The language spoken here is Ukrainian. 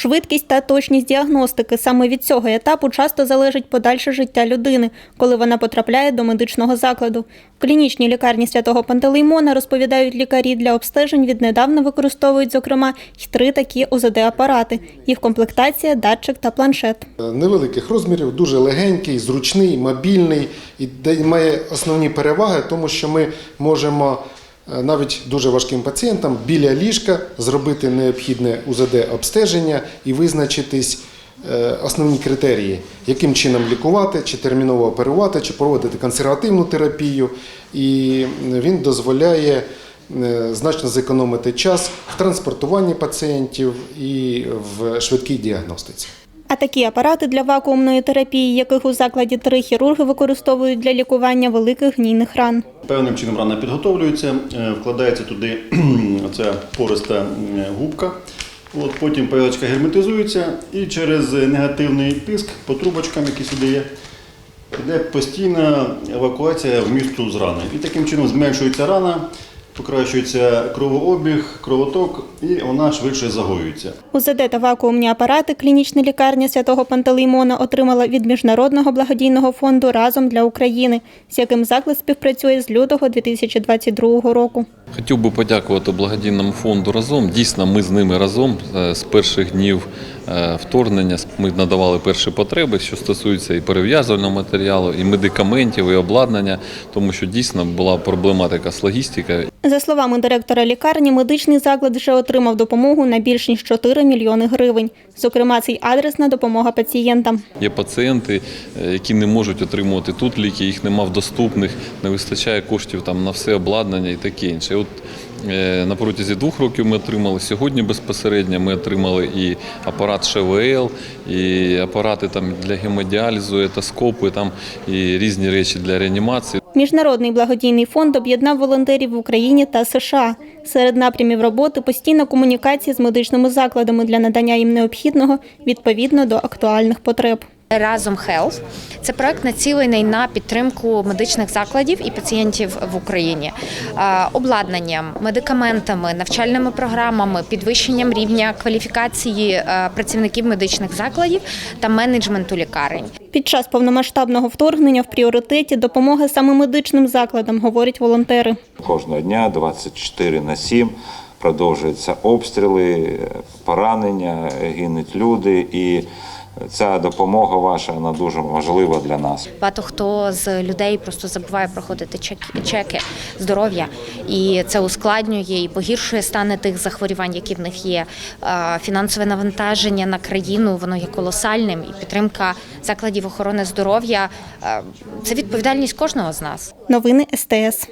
Швидкість та точність діагностики саме від цього етапу часто залежить подальше життя людини, коли вона потрапляє до медичного закладу. В клінічній лікарні святого Пантелеймона розповідають лікарі для обстежень віднедавна використовують зокрема й три такі ОЗД-апарати. Їх комплектація, датчик та планшет. невеликих розмірів, дуже легенький, зручний, мобільний і має основні переваги, тому що ми можемо навіть дуже важким пацієнтам біля ліжка зробити необхідне УЗД-обстеження і визначитись е, основні критерії, яким чином лікувати, чи терміново оперувати, чи проводити консервативну терапію. І він дозволяє е, значно зекономити час в транспортуванні пацієнтів і в швидкій діагностиці. А такі апарати для вакуумної терапії, яких у закладі три хірурги використовують для лікування великих гнійних ран. Певним чином рана підготовлюється, е, вкладається туди оця пориста губка. От, потім пилочка герметизується і через негативний тиск по трубочкам, які сюди є, йде постійна евакуація вмісту з рани. І таким чином зменшується рана, покращується кровообіг, кровоток, і вона швидше загоюється. УЗД та вакуумні апарати клінічна лікарня святого Пантелеймона отримала від Міжнародного благодійного фонду разом для України, з яким заклад співпрацює з лютого 2022 року. Хотів би подякувати благодійному фонду разом. Дійсно, ми з ними разом з перших днів вторгнення. Ми надавали перші потреби, що стосуються і перев'язувального матеріалу, і медикаментів, і обладнання, тому що дійсно була проблематика з логістикою. За словами директора лікарні, медичний заклад вже отримав допомогу на більш ніж 4 мільйони гривень. Зокрема, це й адресна допомога пацієнтам. Є пацієнти, е, які не можуть отримувати тут ліки, їх нема в доступних, не вистачає коштів там на все обладнання і таке інше. От е, на протязі двох років ми отримали сьогодні безпосередньо. Ми отримали і апарат ШВЛ, і апарати там для гемодіалізу, етоскопи, там і різні речі для реанімації. Міжнародний благодійний фонд об'єднав волонтерів в Україні та США. Серед напрямів роботи постійна комунікація з медичними закладами для надання їм необхідного відповідно до актуальних потреб. Разом Health – це проект націлений на підтримку медичних закладів і пацієнтів в Україні обладнанням, медикаментами, навчальними програмами, підвищенням рівня кваліфікації працівників медичних закладів та менеджменту лікарень. Під час повномасштабного вторгнення в пріоритеті допомога саме медичним закладам, говорять волонтери. Кожного дня 24 на 7 продовжуються обстріли, поранення, гинуть люди. І ця допомога ваша вона дуже важлива для нас. Багато хто з людей просто забуває проходити чек- чеки здоров'я, і це ускладнює і погіршує стани тих захворювань, які в них є. Е, Фінансове навантаження на країну воно є колосальним, і підтримка закладів охорони здоров'я е, це відповідальність кожного з нас. Новини СТС.